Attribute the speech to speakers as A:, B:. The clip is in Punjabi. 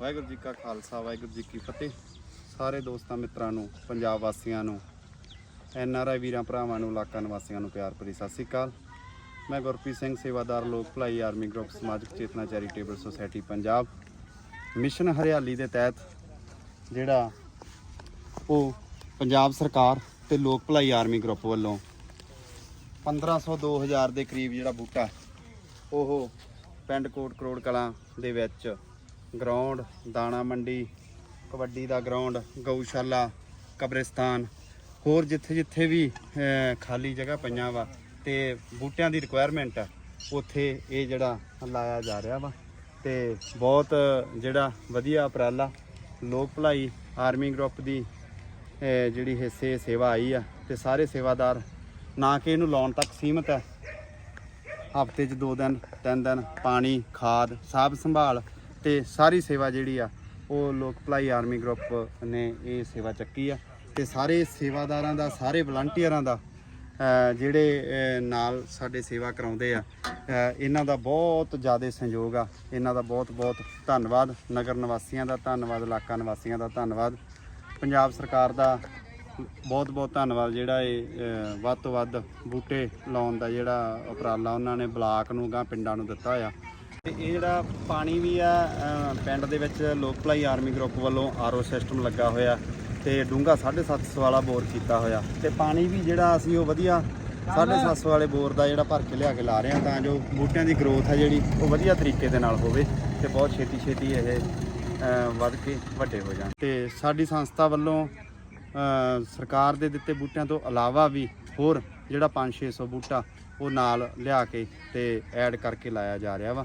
A: ਵਾਹਿਗੁਰੂ ਜੀ ਕਾ ਖਾਲਸਾ, ਵਾਹਿਗੁਰੂ ਜੀ ਕੀ ਫਤਿਹ। ਸਾਰੇ ਦੋਸਤਾਂ ਮਿੱਤਰਾਂ ਨੂੰ, ਪੰਜਾਬ ਵਾਸੀਆਂ ਨੂੰ, ਐਨ ਆਰ ਆਈ ਵੀਰਾਂ ਭਰਾਵਾਂ ਨੂੰ ਇਲਾਕਾ ਨਿਵਾਸੀਆਂ ਨੂੰ ਪਿਆਰ ਭਰੀ ਸਤਿ ਸ੍ਰੀ ਅਕਾਲ। ਮੈਂ ਗੁਰਪ੍ਰੀਤ ਸਿੰਘ, ਸੇਵਾਦਾਰ ਲੋਕ ਭਲਾਈ ਆਰਮੀ ਗਰੁੱਪ, ਸਮਾਜਿਕ ਚੇਤਨਾ charitable society, Punjab. Mission Hariyali ਦੇ ਤਹਿਤ ਜਿਹੜਾ ਉਹ ਪੰਜਾਬ ਸਰਕਾਰ ਤੇ ਲੋਕ ਭਲਾਈ ਆਰਮੀ ਗਰੁੱਪ ਵੱਲੋਂ 1500 2000 ਦੇ ਕਰੀਬ ਜਿਹੜਾ ਬੂਟਾ, ਉਹ ਪਿੰਡ ਕੋਟ ਕਰੋੜ ਕਲਾਂ ਦੇ ਵਿੱਚ ਗਰਾਊਂਡ, ਦਾਣਾ ਮੰਡੀ, ਕਬੱਡੀ ਦਾ ਗਰਾਊਂਡ, ਗਊਸ਼ਾਲਾ, ਕਬਰਿਸਤਾਨ, ਹੋਰ ਜਿੱਥੇ ਜਿੱਥੇ ਵੀ ਖਾਲੀ ਜਗ੍ਹਾ ਪਈਆਂ ਵਾ ਤੇ ਬੂਟਿਆਂ ਦੀ ਰਿਕੁਆਇਰਮੈਂਟ ਆ, ਉੱਥੇ ਇਹ ਜਿਹੜਾ ਲਾਇਆ ਜਾ ਰਿਹਾ ਵਾ ਤੇ ਬਹੁਤ ਜਿਹੜਾ ਵਧੀਆ ਉਪਰਾਲਾ, ਲੋਕ ਭਲਾਈ ਆਰਮੀ ਗਰੁੱਪ ਦੀ ਜਿਹੜੀ ਹਿੱਸੇ ਸੇਵਾ ਆਈ ਆ ਤੇ ਸਾਰੇ ਸੇਵਾਦਾਰ, ਨਾ ਕਿ ਇਹਨੂੰ ਲਾਉਣ ਤੱਕ ਸੀਮਤ ਹੈ ਹਫ਼ਤੇ 'ਚ ਦੋ ਦਿਨ, ਤਿੰਨ ਦਿਨ, ਪਾਣੀ, ਖਾਦ, ਸਾਫ਼ ਸੰਭਾਲ ਤੇ ਸਾਰੀ ਸੇਵਾ ਜਿਹੜੀ ਆ, ਉਹ ਲੋਕ ਭਲਾਈ ਆਰਮੀ ਗਰੁੱਪ ਨੇ ਇਹ ਸੇਵਾ ਚੱਕੀ ਆ। ਤੇ ਸਾਰੇ ਸੇਵਾਦਾਰਾਂ ਦਾ, ਸਾਰੇ ਵਲੰਟੀਅਰਾਂ ਦਾ ਜਿਹੜੇ ਨਾਲ ਸਾਡੇ ਸੇਵਾ ਕਰਾਉਂਦੇ ਆ ਇਹਨਾਂ ਦਾ ਬਹੁਤ ਜ਼ਿਆਦਾ ਸਹਿਯੋਗ ਆ। ਇਹਨਾਂ ਦਾ ਬਹੁਤ ਬਹੁਤ ਧੰਨਵਾਦ। ਨਗਰ ਨਿਵਾਸੀਆਂ ਦਾ ਧੰਨਵਾਦ, ਇਲਾਕਾ ਨਿਵਾਸੀਆਂ ਦਾ ਧੰਨਵਾਦ। ਪੰਜਾਬ ਸਰਕਾਰ ਦਾ ਬਹੁਤ ਬਹੁਤ ਧੰਨਵਾਦ। ਜਿਹੜਾ ਇਹ ਵੱਧ ਤੋਂ ਵੱਧ ਬੂਟੇ ਲਾਉਣ ਦਾ ਜਿਹੜਾ ਉਪਰਾਲਾ ਉਹਨਾਂ ਨੇ ਬਲਾਕ ਨੂੰ ਗਾਂ ਪਿੰਡਾਂ ਨੂੰ ਦਿੱਤਾ ਹੋਇਆ ਤੇ ਇਹ ਜਿਹੜਾ ਪਾਣੀ ਵੀ ਆ ਪਿੰਡ ਦੇ ਵਿੱਚ ਲੋਕ ਭਲਾਈ ਆਰਮੀ ਗਰੁੱਪ ਵੱਲੋਂ ਆਰਓ ਸਿਸਟਮ ਲੱਗਾ ਹੋਇਆ ਤੇ ਡੂੰਘਾ 750 ਵਾਲਾ ਬੋਰ ਕੀਤਾ ਹੋਇਆ। ਤੇ ਪਾਣੀ ਵੀ ਜਿਹੜਾ ਅਸੀਂ ਉਹ ਵਧੀਆ 750 ਵਾਲੇ ਬੋਰ ਦਾ ਜਿਹੜਾ ਭਰ ਕੇ ਲਿਆ ਕੇ ਲਾ ਰਹੇ ਹਾਂ ਤਾਂ ਜੋ ਬੂਟਿਆਂ ਦੀ ਗਰੋਥ ਹੈ ਜਿਹੜੀ, ਉਹ ਵਧੀਆ ਤਰੀਕੇ ਦੇ ਨਾਲ ਹੋਵੇ ਤੇ ਬਹੁਤ ਛੇਤੀ ਛੇਤੀ ਇਹ ਵੱਧ ਕੇ ਵੱਡੇ ਹੋ ਜਾਣ। ਤੇ ਸਾਡੀ ਸੰਸਥਾ ਵੱਲੋਂ ਸਰਕਾਰ ਦੇ ਦਿੱਤੇ ਬੂਟਿਆਂ ਤੋਂ ਇਲਾਵਾ ਵੀ ਹੋਰ ਜਿਹੜਾ 5-600 ਬੂਟਾ ਉਹ ਨਾਲ ਲਿਆ ਕੇ ਤੇ ਐਡ ਕਰਕੇ ਲਾਇਆ ਜਾ ਰਿਹਾ ਵਾ।